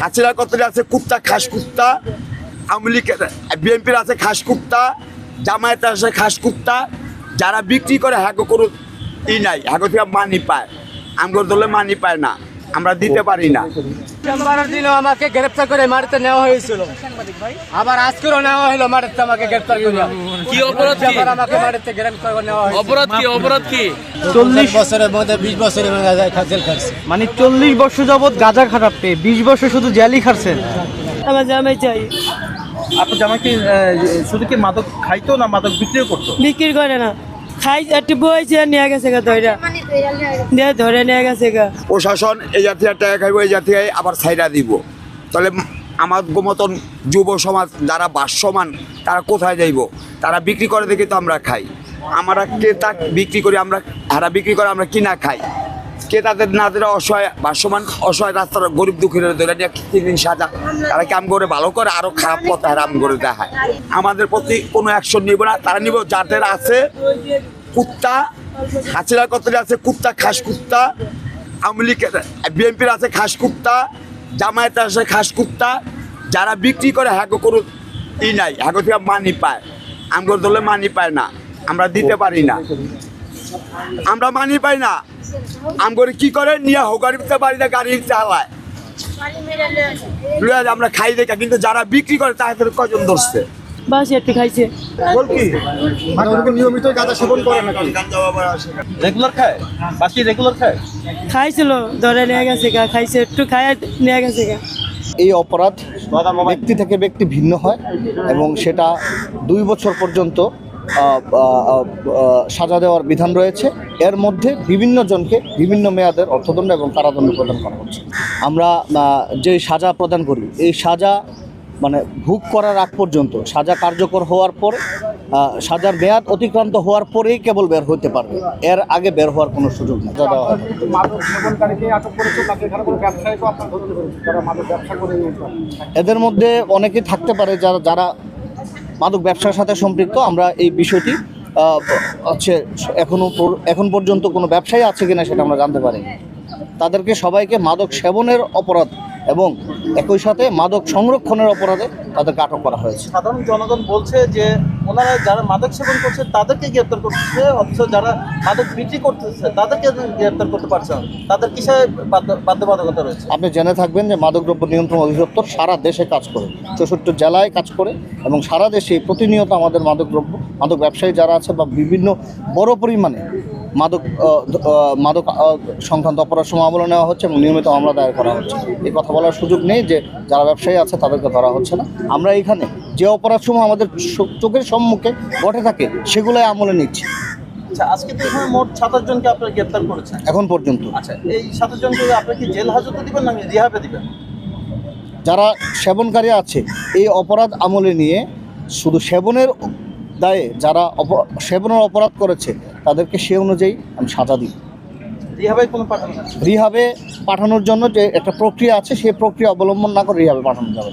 হাসিনা কতটা আছে কুত্তা খাস কুত্তা আওয়ামী লীগের বিএনপির আছে খাস কুত্তা জামায়াতের আছে খাস কুত্তা যারা বিক্রি করে হ্যাগো কোনো ই নাই। হ্যাগো থেকে মানি পায়। আমগর দলে মানি পায় না। আমরা দিতে পারি না। দিনও আমাকে গ্রেপ্তার করে মারতে নেওয়া হয়েছিল। আবার আজকেরও নেওয়া হলো মারিতে আমাকে গ্রেপ্তার করে। কি অপরাধ কি? আমাকে মারিতে গ্রেপ্তার করে নেওয়া হয়েছিল। অপরাধ কি অপরাধ কি? চল্লিশ বছরের মধ্যে বিশ বছরের মধ্যে জেল খাটছি মানে চল্লিশ বছর যাবৎ গাঁজা খারাপ পেয়ে বিশ বছর শুধু জেলই খাচ্ছেন আমার জামাই চাই। আপনার জামাইকে শুধু কি মাদক খাইতো না মাদক বিক্রিও করতো? বিক্রি করে না। খাই একটু বইছে নিয়ে গেছে গা ধরে নিয়ে গেছে প্রশাসন এই জাতীয় টাকা খাইব, এই জাতীয় আবার ছাইরা দিব। তাহলে আমার মতন যুব সমাজ যারা বাসমান, তারা কোথায় যাইব? তারা বিক্রি করে দেখে তো আমরা খাই। আমরা ক্রেতা বিক্রি করি, আমরা হারা বিক্রি করে আমরা কিনা খাই। ক্রেতাদের না দিলে অসহায়, বাসমান, অসহায় রাস্তার গরিব দুঃখীরা ধরে নিয়ে তিন দিন সাজা। তারা কাম করে ভালো করে আরও খারাপ পথে হারাম করে দেখায়? আমাদের প্রতি কোনো অ্যাকশন নিব না, তারা নিব যাদের আছে কুত্তা, হাসিনার কতটা আছে কুত্তা, খাস কুত্তা লীগের, বিএনপির আছে খাস কুত্তা, জামায়াতের আছে খাস কুত্তা, যারা বিক্রি করে হ্যাগো কোনো ই নাই হ্যাগো থেকে মানি পায়। আমগর দলে মানি পায় না, আমরা দিতে পারি না। আমরা মানি পাই না। আমগরে কি করে? নিয়ে হোগার দিতে পারি না, গাড়ি চালায় আমরা খাই দেখা, কিন্তু যারা বিক্রি করে তাদের কজন ধরছে? বাস একটু খাইছে। নিয়মিত গাঁজা সেবন করে নাকি? রেগুলার খায়? বাকি রেগুলার খায়? খাইছিল ধরে নিয়ে গেছে গা খাইছে একটু খাই নিয়ে গেছে গা। এই অপরাধ ব্যক্তি থেকে ব্যক্তি ভিন্ন হয় এবং সেটা দুই বছর পর্যন্ত সাজা দেওয়ার বিধান রয়েছে। এর মধ্যে বিভিন্ন জনকে বিভিন্ন মেয়াদের অর্থদণ্ড এবং কারাদণ্ড প্রদান করা হচ্ছে। আমরা যে সাজা প্রদান করি এই সাজা মানে ভোগ করার আগ পর্যন্ত সাজা কার্যকর হওয়ার পর সাজার মেয়াদ অতিক্রান্ত হওয়ার পরেই কেবল বের হতে পারবে। এর আগে বের হওয়ার কোনো সুযোগ নেই। এদের মধ্যে অনেকে থাকতে পারে যারা যারা মাদক ব্যবসার সাথে সম্পৃক্ত। আমরা এই বিষয়টি হচ্ছে এখনও পর- এখন পর্যন্ত কোনো ব্যবসায়ী আছে কিনা সেটা আমরা জানতে পারি তাদেরকে সবাইকে মাদক সেবনের অপরাধ এবং একই সাথে মাদক সংরক্ষণের অপরাধে তাদেরকে আটক করা হয়েছে। সাধারণ জনগণ বলছে যে ওনারা যারা মাদক সেবন করছে তাদেরকে গ্রেপ্তার করতেছে অথচ যারা মাদক বিক্রি করতেছে তাদেরকে গ্রেপ্তার করতে পারছে না। তাদের কিসে বাধ্য- বাধ্যবাধকতা রয়েছে? আপনি জেনে থাকবেন যে মাদকদ্রব্য নিয়ন্ত্রণ অধিদপ্তর সারা দেশে কাজ করে চৌষট্টি জেলায় কাজ করে এবং সারা দেশে প্রতিনিয়ত আমাদের মাদকদ্রব্য মাদক ব্যবসায়ী যারা আছে বা বিভিন্ন বড় পরিমাণে মাদক মাদক সংক্রান্ত অপরাধ সময় নেওয়া হচ্ছে এবং নিয়মিত মামলা দায়ের করা হচ্ছে। এই কথা বলার সুযোগ নেই যে যারা ব্যবসায়ী আছে তাদেরকে ধরা হচ্ছে না। আমরা এখানে যে অপরাধসমূহ আমাদের চোখের সম্মুখে ঘটে থাকে সেগুলোই আমলে নিচ্ছি। আচ্ছা আজকে তো এখানে মোট সাতাশ জনকে আপনারা গ্রেপ্তার করেছেন। এখন পর্যন্ত। আচ্ছা এই সাতাশ জনকে আপনারা কি জেল হাজতে দিবেন না রিহাবে দিবেন? যারা সেবনকারী আছে এই অপরাধ আমলে নিয়ে শুধু সেবনের দায়ে যারা সেবনের অপরাধ করেছে তাদেরকে সে অনুযায়ী আমি সাজা দিই রিহাবে পাঠানোর জন্য যে একটা প্রক্রিয়া আছে সেই প্রক্রিয়া অবলম্বন না করে রিহাবে পাঠানো যাবে।